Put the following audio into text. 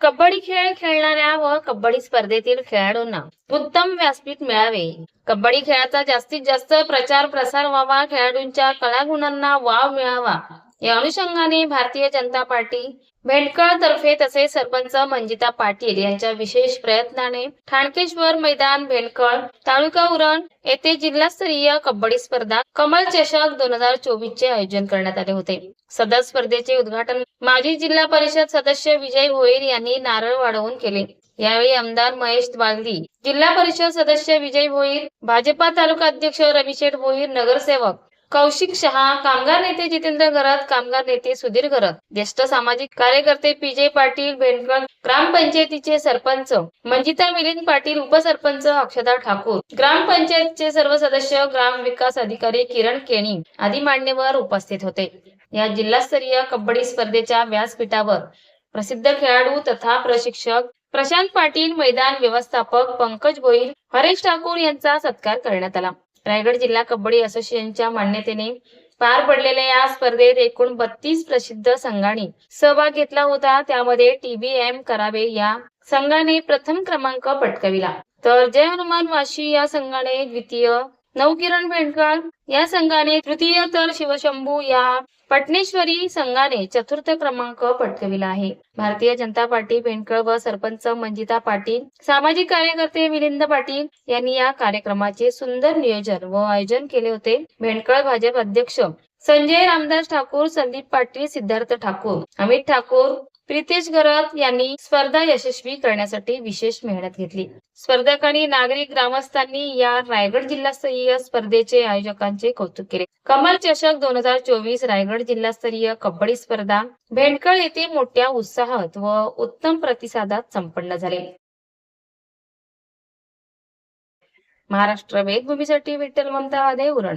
कबड्डी खेळ खेळणाऱ्या व कबड्डी स्पर्धेतील खेळाडूंना उत्तम व्यासपीठ मिळावे. कबड्डी खेळाचा जास्तीत जास्त प्रचार प्रसार व्हावा खेळाडूंच्या कलागुणांना वाव मिळावा या अनुषंगाने भारतीय जनता पार्टी भेंडकळ तर्फे तसेच सरपंच मंजिता पाटील यांच्या विशेष प्रयत्नाने ठाणकेश्वर मैदान भेंडकळ तालुका उरण येथे जिल्हास्तरीय कबड्डी स्पर्धा कमल चषक दोन हजार चोवीस चे आयोजन करण्यात आले होते. सदर स्पर्धेचे उद्घाटन माजी जिल्हा परिषद सदस्य विजय भोईर यांनी नारळ वाढवून केले. यावेळी आमदार महेश बालदी जिल्हा परिषद सदस्य विजय भोईर भाजपा तालुका अध्यक्ष रविशेठ भोईर नगरसेवक कौशिक शहा कामगार नेते जितेंद्र घरत कामगार नेते सुधीर घरत ज्येष्ठ सामाजिक कार्यकर्ते पीजे पाटील भेंडकर ग्रामपंचायतीचे सरपंच मंजिता मिलिंद पाटील उपसरपंच अक्षदा ठाकूर ग्रामपंचायतचे सर्व सदस्य ग्राम विकास अधिकारी किरण केणी आदी मान्यवर उपस्थित होते. या जिल्हास्तरीय कबड्डी स्पर्धेच्या व्यासपीठावर प्रसिद्ध खेळाडू तथा प्रशिक्षक प्रशांत पाटील मैदान व्यवस्थापक पंकज भोईर हरेश ठाकूर यांचा सत्कार करण्यात आला. रायगड जिल्हा कबड्डी असोसिएशनच्या मान्यतेने पार पडलेल्या या स्पर्धेत एकूण बत्तीस प्रसिद्ध संघांनी सहभाग घेतला होता. त्यामध्ये टीबीएम करावे या संघाने प्रथम क्रमांक पटकाविला. तर जय हनुमान वाशी या संघाने द्वितीय नवकिरण भेंडकर या संघाने तृतीय तर शिवशंभू या पटणेश्वरी संघाने चतुर्थ क्रमांक पटकविला आहे. भारतीय जनता पार्टी भेंडकळ व सरपंच मंजिता पाटील सामाजिक कार्यकर्ते मिलिंद पाटील यांनी या कार्यक्रमाचे सुंदर नियोजन व आयोजन केले होते. भेंडकळ भाजप अध्यक्ष संजय रामदास ठाकूर संदीप पाटील सिद्धार्थ ठाकूर अमित ठाकूर प्रितेश गरत यांनी स्पर्धा यशस्वी करण्यासाठी विशेष मेहनत घेतली. स्पर्धकांनी नागरिक ग्रामस्थांनी या रायगड जिल्हास्तरीय स्पर्धेचे आयोजकांचे कौतुक केले. कमल चषक दोन हजार चोवीस रायगड जिल्हास्तरीय कबड्डी स्पर्धा भेंडकळ येथे मोठ्या उत्साहात व उत्तम प्रतिसादात संपन्न झाले. महाराष्ट्र वेदभूमीसाठी विठ्ठल ममता उरण